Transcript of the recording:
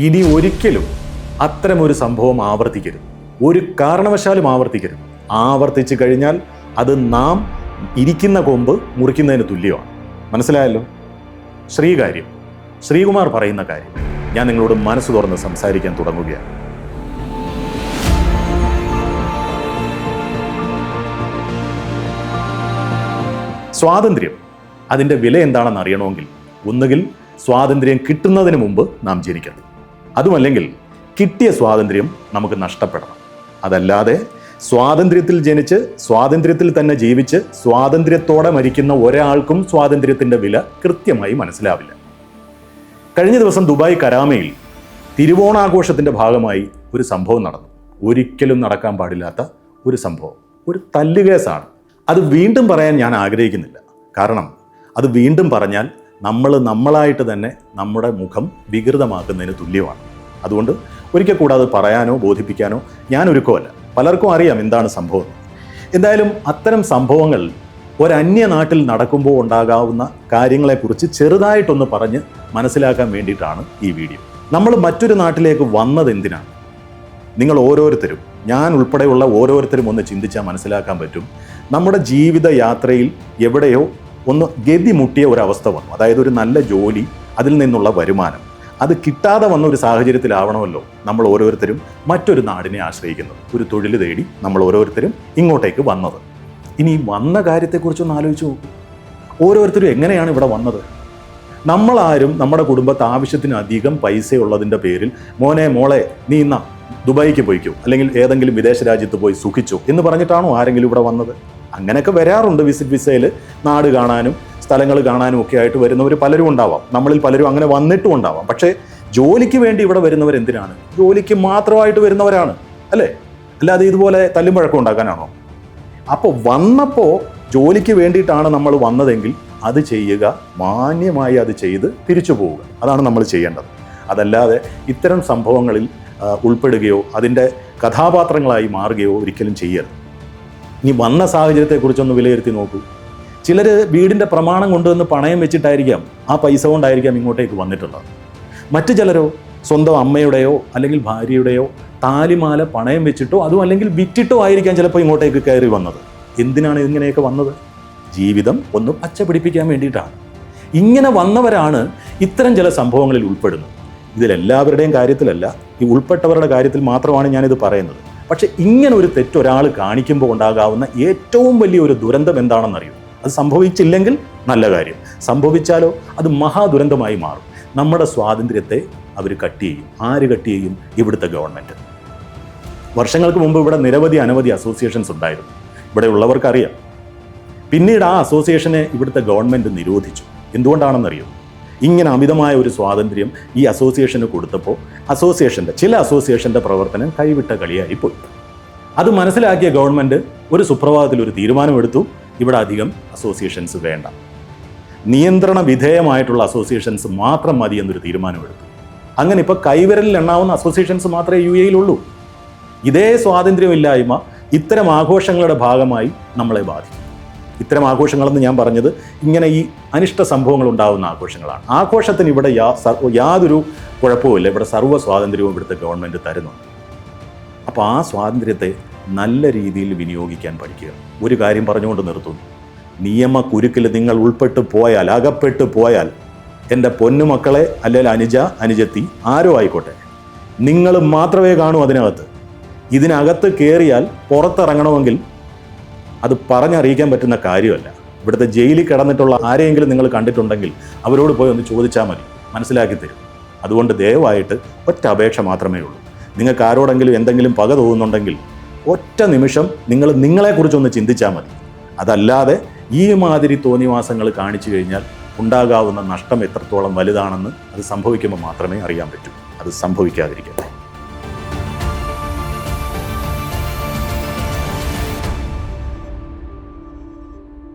ഇനി ഒരിക്കലും അത്തരമൊരു സംഭവം ആവർത്തിക്കരുത്. ഒരു കാരണവശാലും ആവർത്തിക്കരുത്. ആവർത്തിച്ചു കഴിഞ്ഞാൽ അത് നാം ഇരിക്കുന്ന കൊമ്പ് മുറിക്കുന്നതിന് തുല്യമാണ്. മനസ്സിലായല്ലോ? ശ്രീകാര്യം. ശ്രീകുമാർ പറയുന്ന കാര്യം. ഞാൻ നിങ്ങളോട് മനസ്സ് തുറന്ന് സംസാരിക്കാൻ തുടങ്ങുകയാണ്. സ്വാതന്ത്ര്യം. അതിന്റെ വില എന്താണെന്ന് അറിയണമെങ്കിൽ ഒന്നുകിൽ സ്വാതന്ത്ര്യം കിട്ടുന്നതിന് മുമ്പ് നാം ജനിക്കണം. അതുമല്ലെങ്കിൽ കിട്ടിയ സ്വാതന്ത്ര്യം നമുക്ക് നഷ്ടപ്പെടണം. അതല്ലാതെ സ്വാതന്ത്ര്യത്തിൽ ജനിച്ച് സ്വാതന്ത്ര്യത്തിൽ തന്നെ ജീവിച്ച് സ്വാതന്ത്ര്യത്തോടെ മരിക്കുന്ന ഒരാൾക്കും സ്വാതന്ത്ര്യത്തിന്റെ വില കൃത്യമായി മനസ്സിലാവില്ല. കഴിഞ്ഞ ദിവസം ദുബായ് കരാമയിൽ തിരുവോണാഘോഷത്തിന്റെ ഭാഗമായി ഒരു സംഭവം നടന്നു. ഒരിക്കലും നടക്കാൻ പാടില്ലാത്ത ഒരു സംഭവം. ഒരു തല്ലുകേസാണ്. അത് വീണ്ടും പറയാൻ ഞാൻ ആഗ്രഹിക്കുന്നില്ല. കാരണം അത് വീണ്ടും പറഞ്ഞാൽ നമ്മൾ നമ്മളായിട്ട് തന്നെ നമ്മുടെ മുഖം വികൃതമാക്കുന്നതിന് തുല്യമാണ്. അതുകൊണ്ട് ഒരിക്കൽ കൂടാതെ പറയാനോ ബോധിപ്പിക്കാനോ ഞാൻ ഒരുക്കമല്ല പലർക്കും അറിയാം എന്താണ് സംഭവം. എന്തായാലും അത്തരം സംഭവങ്ങൾ ഒരന്യ നാട്ടിൽ നടക്കുമ്പോൾ ഉണ്ടാകാവുന്ന കാര്യങ്ങളെക്കുറിച്ച് ചെറുതായിട്ടൊന്ന് പറഞ്ഞ് മനസ്സിലാക്കാൻ വേണ്ടിയിട്ടാണ് ഈ വീഡിയോ. നമ്മൾ മറ്റൊരു നാട്ടിലേക്ക് വന്നത് എന്തിനാണ് നിങ്ങൾ ഓരോരുത്തരും ഞാൻ ഉൾപ്പെടെയുള്ള ഓരോരുത്തരും ഒന്ന് ചിന്തിച്ചാൽ മനസ്സിലാക്കാൻ പറ്റും. നമ്മുടെ ജീവിത യാത്രയിൽ എവിടെയോ ഒന്ന് ഗതി മുട്ടിയ ഒരവസ്ഥ വന്നു. അതായത് ഒരു നല്ല ജോലി അതിൽ നിന്നുള്ള വരുമാനം. അത് കിട്ടാതെ വന്ന ഒരു സാഹചര്യത്തിലാവണമല്ലോ നമ്മൾ ഓരോരുത്തരും മറ്റൊരു നാടിനെ ആശ്രയിക്കുന്നത്. ഒരു തൊഴിൽ തേടി നമ്മൾ ഓരോരുത്തരും ഇങ്ങോട്ടേക്ക് വന്നത്. ഇനി വന്ന കാര്യത്തെക്കുറിച്ചൊന്ന് ആലോചിച്ച് നോക്കൂ. ഓരോരുത്തരും എങ്ങനെയാണ് ഇവിടെ വന്നത്? നമ്മളാരും നമ്മുടെ കുടുംബത്തെ ആവശ്യത്തിനധികം പൈസ ഉള്ളതിന്റെ പേരിൽ മോനെ മോളെ നീ ഇന്ന ദുബായിക്ക് പോയിക്കോ. അല്ലെങ്കിൽ ഏതെങ്കിലും വിദേശ രാജ്യത്ത് പോയി സുഖിച്ചോ എന്ന് പറഞ്ഞിട്ടാണോ ആരെങ്കിലും ഇവിടെ വന്നത്? അങ്ങനെയൊക്കെ വരാറുണ്ട് വിസിറ്റ് വിസയിൽ നാട് കാണാനും സ്ഥലങ്ങൾ കാണാനും ഒക്കെ ആയിട്ട് വരുന്നവർ പലരും ഉണ്ടാവാം. നമ്മളിൽ പലരും അങ്ങനെ വന്നിട്ടും ഉണ്ടാവാം. പക്ഷേ ജോലിക്ക് വേണ്ടി ഇവിടെ വരുന്നവർ എന്തിനാണ്? ജോലിക്ക് മാത്രമായിട്ട് വരുന്നവരാണ്. അല്ലേ? അല്ലാതെ ഇതുപോലെ തല്ലും പഴക്കം ഉണ്ടാക്കാനാണോ? അപ്പോൾ വന്നപ്പോൾ ജോലിക്ക് വേണ്ടിയിട്ടാണ് നമ്മൾ വന്നതെങ്കിൽ അത് ചെയ്യുക മാന്യമായി അത് ചെയ്ത് തിരിച്ചു പോവുക. അതാണ് നമ്മൾ ചെയ്യേണ്ടത്. അതല്ലാതെ ഇത്തരം സംഭവങ്ങളിൽ ഉൾപ്പെടുകയോ അതിന്റെ കഥാപാത്രങ്ങളായി മാറുകയോ ഒരിക്കലും ചെയ്യരുത്. ഇനി വന്ന സാഹചര്യത്തെക്കുറിച്ചൊന്ന് വിലയിരുത്തി നോക്കൂ. ചിലർ വീടിന്റെ പ്രമാണം കൊണ്ടുവന്ന് പണയം വെച്ചിട്ടായിരിക്കാം ആ പൈസ കൊണ്ടായിരിക്കാം ഇങ്ങോട്ടേക്ക് വന്നിട്ടുള്ളത്. മറ്റു ചിലരോ സ്വന്തം അമ്മയുടെയോ അല്ലെങ്കിൽ ഭാര്യയുടെയോ താലിമാല പണയം വെച്ചിട്ടോ അതും അല്ലെങ്കിൽ വിറ്റിട്ടോ ആയിരിക്കാം ചിലപ്പോൾ ഇങ്ങോട്ടേക്ക് കയറി വന്നത്. എന്തിനാണ് ഇങ്ങനെയൊക്കെ വന്നത്? ജീവിതം ഒന്ന് പച്ച പിടിപ്പിക്കാൻ വേണ്ടിയിട്ടാണ്. ഇങ്ങനെ വന്നവരാണ് ഇത്തരം ചില സംഭവങ്ങളിൽ ഉൾപ്പെടുന്നത്. ഇതിലെല്ലാവരുടെയും കാര്യത്തിലല്ല ഈ ഉൾപ്പെട്ടവരുടെ കാര്യത്തിൽ മാത്രമാണ് ഞാനിത് പറയുന്നത്. പക്ഷെ ഇങ്ങനെ ഒരു തെറ്റ് ഒരാൾ കാണിക്കുമ്പോൾ ഉണ്ടാകാവുന്ന ഏറ്റവും വലിയ ഒരു ദുരന്തം എന്താണെന്നറിയോ? അത് സംഭവിച്ചില്ലെങ്കിൽ നല്ല കാര്യം. സംഭവിച്ചാലോ അത് മഹാദുരന്തമായി മാറും. നമ്മുടെ സ്വാതന്ത്ര്യത്തെ അവർ കട്ട് ചെയ്യും. ആര് കട്ട് ചെയ്യും? ഇവിടുത്തെ ഗവൺമെന്റ് വർഷങ്ങൾക്ക് മുമ്പ് ഇവിടെ നിരവധി അനവധി അസോസിയേഷൻസ് ഉണ്ടായിരുന്നു. ഇവിടെ ഉള്ളവർക്കറിയാം. പിന്നീട് ആ അസോസിയേഷനെ ഇവിടുത്തെ ഗവൺമെന്റ് നിരോധിച്ചു. എന്തുകൊണ്ടാണെന്നറിയോ? ഇങ്ങനെ അമിതമായ ഒരു സ്വാതന്ത്ര്യം ഈ അസോസിയേഷന് കൊടുത്തപ്പോൾ അസോസിയേഷന്റെ ചില അസോസിയേഷന്റെ പ്രവർത്തനം കൈവിട്ട കളിയായി പോയി അത് മനസ്സിലാക്കിയ ഗവൺമെന്റ് ഒരു സുപ്രഭാതത്തിൽ ഒരു തീരുമാനമെടുത്തു ഇവിടെ അധികം അസോസിയേഷൻസ് വേണ്ട. നിയന്ത്രണ വിധേയമായിട്ടുള്ള അസോസിയേഷൻസ് മാത്രം മതി എന്നൊരു തീരുമാനമെടുത്തു. അങ്ങനെ ഇപ്പോൾ കൈവിരലിൽ എണ്ണാവുന്ന അസോസിയേഷൻസ് മാത്രമേ യു എയിലുള്ളൂ. ഇതേ സ്വാതന്ത്ര്യമില്ലായ്മ ഇത്തരം ആഘോഷങ്ങളുടെ ഭാഗമായി നമ്മളെ ബാധിക്കും. ഇത്തരം ആഘോഷങ്ങളെന്ന് ഞാൻ പറഞ്ഞത് ഇങ്ങനെ ഈ അനിഷ്ട സംഭവങ്ങൾ ഉണ്ടാകുന്ന ആഘോഷങ്ങളാണ്. ആഘോഷത്തിന് ഇവിടെ യാതൊരു കുഴപ്പവുമില്ല. ഇവിടെ സർവ സ്വാതന്ത്ര്യവും ഇവിടുത്തെ ഗവൺമെന്റ് തരുന്നു. അപ്പോൾ ആ സ്വാതന്ത്ര്യത്തെ നല്ല രീതിയിൽ വിനിയോഗിക്കാൻ പഠിക്കുക. ഒരു കാര്യം പറഞ്ഞുകൊണ്ട് നിർത്തുന്നു. നിയമ കുരുക്കിൽ നിങ്ങൾ ഉൾപ്പെട്ട് പോയാൽ അകപ്പെട്ട് പോയാൽ എന്റെ പൊന്നുമക്കളെ അല്ലെങ്കിൽ അനുജ അനുജത്തി ആരോ ആയിക്കോട്ടെ നിങ്ങൾ മാത്രമേ കാണൂ അതിനകത്ത്. ഇതിനകത്ത് കയറിയാൽ പുറത്തിറങ്ങണമെങ്കിൽ അത് പറഞ്ഞറിയിക്കാൻ പറ്റുന്ന കാര്യമല്ല. ഇവിടുത്തെ ജയിലിൽ കിടന്നിട്ടുള്ള ആരെയെങ്കിലും നിങ്ങൾ കണ്ടിട്ടുണ്ടെങ്കിൽ അവരോട് പോയി ഒന്ന് ചോദിച്ചാൽ മതി. മനസ്സിലാക്കി തരും. അതുകൊണ്ട് ദയവായിട്ട് ഒറ്റ അപേക്ഷ മാത്രമേ ഉള്ളൂ. നിങ്ങൾക്ക് ആരോടെങ്കിലും എന്തെങ്കിലും പക തോന്നുന്നുണ്ടെങ്കിൽ ഒറ്റ നിമിഷം നിങ്ങൾ നിങ്ങളെക്കുറിച്ചൊന്ന് ചിന്തിച്ചാൽ മതി. അതല്ലാതെ ഈ മാതിരി തോന്നിവാസങ്ങൾ കാണിച്ചു കഴിഞ്ഞാൽ ഉണ്ടാകാവുന്ന നഷ്ടം എത്രത്തോളം വലുതാണെന്ന് അത് സംഭവിക്കുമ്പോൾ മാത്രമേ അറിയാൻ പറ്റൂ. അത് സംഭവിക്കാതിരിക്കട്ടെ.